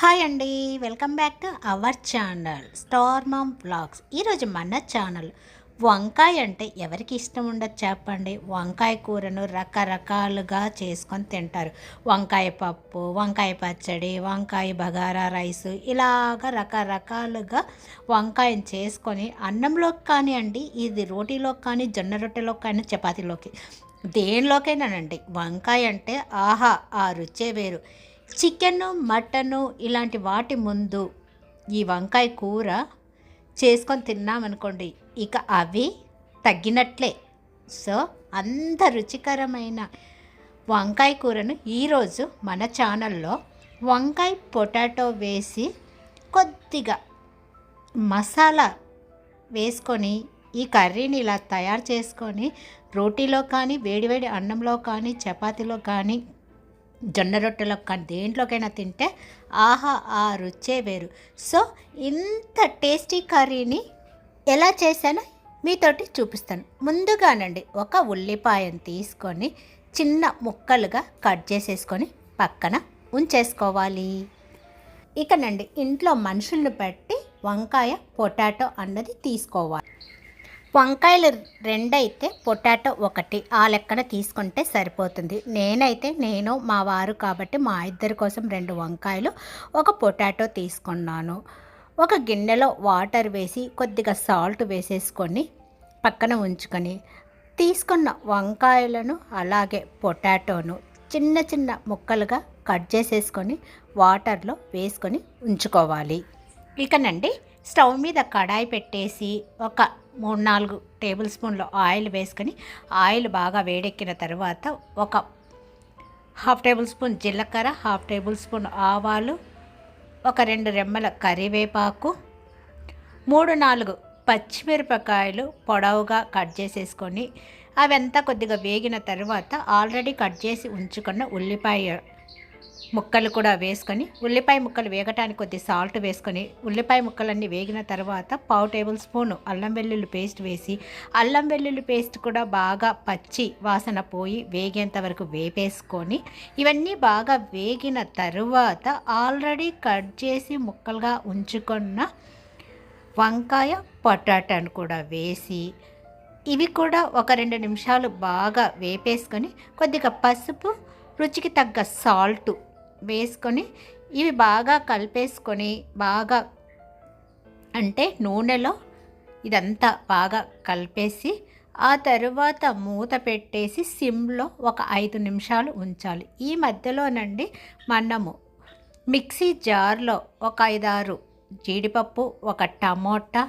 Hi అండి. Welcome back to our channel star mom blogs ఈరోజు మన ఛానల్ వంకాయ అంటే ఎవరికి ఇష్టం ఉండదు చెప్పండి. వంకాయ కూరను రకరకాలుగా చేసుకొని తింటారు. వంకాయ పప్పు వంకాయ పచ్చడి వంకాయ బగారా రైస్ ఇలాగ రకరకాలుగా వంకాయని చేసుకొని అన్నంలోకి కానివ్వండి ఇది రోటీలోకి కానీ జొన్న రొట్టెలోకి కానీ చపాతీలోకి దేనిలోకైనానండి. వంకాయ అంటే ఆహా ఆ రుచే వేరు. చికెన్ మటను ఇలాంటి వాటి ముందు ఈ వంకాయ కూర చేసుకొని తిన్నామనుకోండి ఇక అవి తగ్గినట్లే. సో అంత రుచికరమైన వంకాయ కూరను ఈరోజు మన ఛానల్లో వంకాయ పొటాటో వేసి కొద్దిగా మసాలా వేసుకొని ఈ కర్రీని ఇలా తయారు చేసుకొని రోటీలో కానీ వేడివేడి అన్నంలో కానీ చపాతీలో కానీ జొన్న రొట్టెలో కానీ దేంట్లోకైనా తింటే ఆహా ఆ రుచే వేరు. సో ఇంత టేస్టీ కర్రీని ఎలా చేశానో మీతోటి చూపిస్తాను. ముందుగానండి ఒక ఉల్లిపాయను తీసుకొని చిన్న ముక్కలుగా కట్ చేసేసుకొని పక్కన ఉంచేసుకోవాలి. ఇకనండి ఇంట్లో మనుషులను పెట్టి వంకాయ పొటాటో అన్నది తీసుకోవాలి. వంకాయలు రెండైతే పొటాటో ఒకటి. ఆ లెక్కన తీసుకుంటే సరిపోతుంది. నేనైతే నేను మా వారు కాబట్టి మా ఇద్దరి కోసం రెండు వంకాయలు ఒక పొటాటో తీసుకున్నాను. ఒక గిన్నెలో వాటర్ వేసి కొద్దిగా సాల్ట్ వేసేసుకొని పక్కన ఉంచుకొని తీసుకున్న వంకాయలను అలాగే పొటాటోను చిన్న చిన్న ముక్కలుగా కట్ చేసేసుకొని వాటర్లో వేసుకొని ఉంచుకోవాలి. ఇకనండి స్టవ్ మీద కడాయి పెట్టేసి ఒక మూడు నాలుగు టేబుల్ స్పూన్లు ఆయిల్ వేసుకొని ఆయిల్ బాగా వేడెక్కిన తర్వాత ఒక హాఫ్ టేబుల్ స్పూన్ జీలకర్ర హాఫ్ టేబుల్ స్పూన్ ఆవాలు ఒక రెండు రెమ్మల కరివేపాకు మూడు నాలుగు పచ్చిమిరపకాయలు పొడవుగా కట్ చేసేసుకొని అవంతా కొద్దిగా వేగిన తర్వాత ఆల్రెడీ కట్ చేసి ఉంచుకున్న ఉల్లిపాయ ముక్కలు కూడా వేసుకొని ఉల్లిపాయ ముక్కలు వేగటానికి కొద్ది సాల్ట్ వేసుకొని ఉల్లిపాయ ముక్కలన్నీ వేగిన తర్వాత పావు టేబుల్ స్పూన్ అల్లం వెల్లుల్లి పేస్ట్ వేసి అల్లం వెల్లుల్లి పేస్ట్ కూడా బాగా పచ్చి వాసన పోయి వేగేంత వరకు వేపేసుకొని ఇవన్నీ బాగా వేగిన తరువాత ఆల్రెడీ కట్ చేసి ముక్కలుగా ఉంచుకున్న వంకాయ పొటాటాను కూడా వేసి ఇవి కూడా ఒక రెండు నిమిషాలు బాగా వేపేసుకొని కొద్దిగా పసుపు రుచికి తగ్గ సాల్ట్ వేసుకొని ఇవి బాగా కలిపేసుకొని బాగా అంటే నూనెలో ఇదంతా బాగా కలిపేసి ఆ తరువాత మూత పెట్టేసి సిమ్లో ఒక ఐదు నిమిషాలు ఉంచాలి. ఈ మధ్యలోనండి మనము మిక్సీ జార్లో ఒక ఐదారు జీడిపప్పు ఒక టమోటా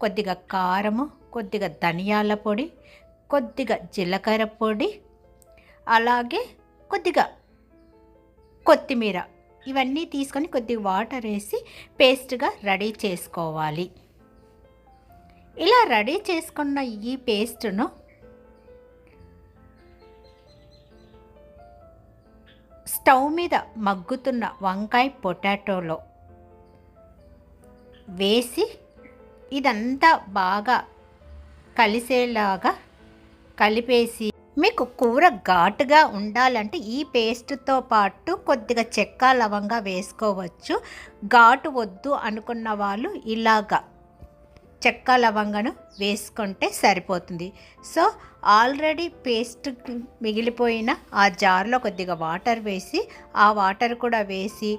కొద్దిగా కారము కొద్దిగా ధనియాల పొడి కొద్దిగా జీలకర్ర పొడి అలాగే కొద్దిగా కొత్తిమీర ఇవన్నీ తీసుకొని కొద్దిగా వాటర్ వేసి పేస్ట్గా రెడీ చేసుకోవాలి. ఇలా రెడీ చేసుకున్న ఈ పేస్ట్ను స్టవ్ మీద మగ్గుతున్న వంకాయ పొటాటోలో వేసి ఇదంతా బాగా కలిసేలాగా కలిపేసి మీకు కూర ఘాటుగా ఉండాలంటే ఈ పేస్ట్తో పాటు కొద్దిగా చెక్క లవంగా వేసుకోవచ్చు. ఘాటు వద్దు అనుకున్న వాళ్ళు ఇలాగా చెక్క లవంగను వేసుకుంటే సరిపోతుంది. సో ఆల్రెడీ పేస్ట్ మిగిలిపోయిన ఆ జార్లో కొద్దిగా వాటర్ వేసి ఆ వాటర్ కూడా వేసి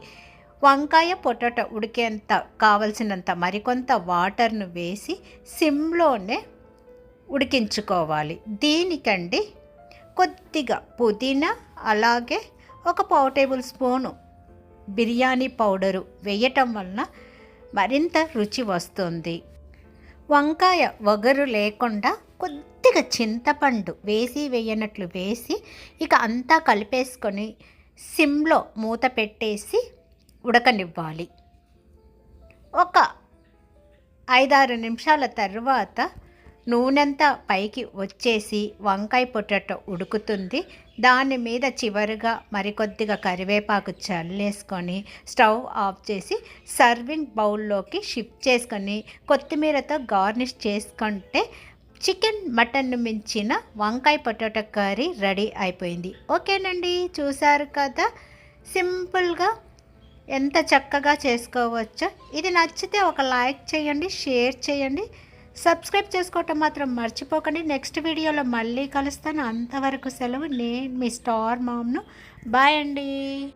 వంకాయ పొటాటో ఉడికేంత కావలసినంత మరికొంత వాటర్ను వేసి సిమ్లోనే ఉడికించుకోవాలి. దీనికండి కొద్దిగా పుదీనా అలాగే ఒక పావు టేబుల్ స్పూను బిర్యానీ పౌడరు వేయటం వలన మరింత రుచి వస్తుంది. వంకాయ వగరు లేకుండా కొద్దిగా చింతపండు వేసి వేయనట్లు వేసి ఇక అంతా కలిపేసుకొని సిమ్లో మూత పెట్టేసి ఉడకనివ్వాలి. ఒక ఐదారు నిమిషాల తర్వాత నూనెంతా పైకి వచ్చేసి వంకాయ పొటాటో ఉడుకుతుంది. దాని మీద చివరిగా మరికొద్దిగా కరివేపాకు చల్లేసుకొని స్టవ్ ఆఫ్ చేసి సర్వింగ్ బౌల్లోకి షిఫ్ట్ చేసుకొని కొత్తిమీరతో గార్నిష్ చేసుకుంటే చికెన్ మటన్ మించిన వంకాయ పొటాటో కర్రీ రెడీ అయిపోయింది. ఓకేనండి? చూసారు కదా? సింపుల్గా ఎంత చక్కగా చేసుకోవచ్చో. ఇది నచ్చితే ఒక లైక్ చేయండి షేర్ చేయండి. సబ్స్క్రైబ్ చేసుకోవటం మాత్రం మర్చిపోకండి. నెక్స్ట్ వీడియోలో మళ్ళీ కలుస్తాను. అంతవరకు సెలవు. నేను మీ స్టార్ మామ్ను. బాయ్ అండి.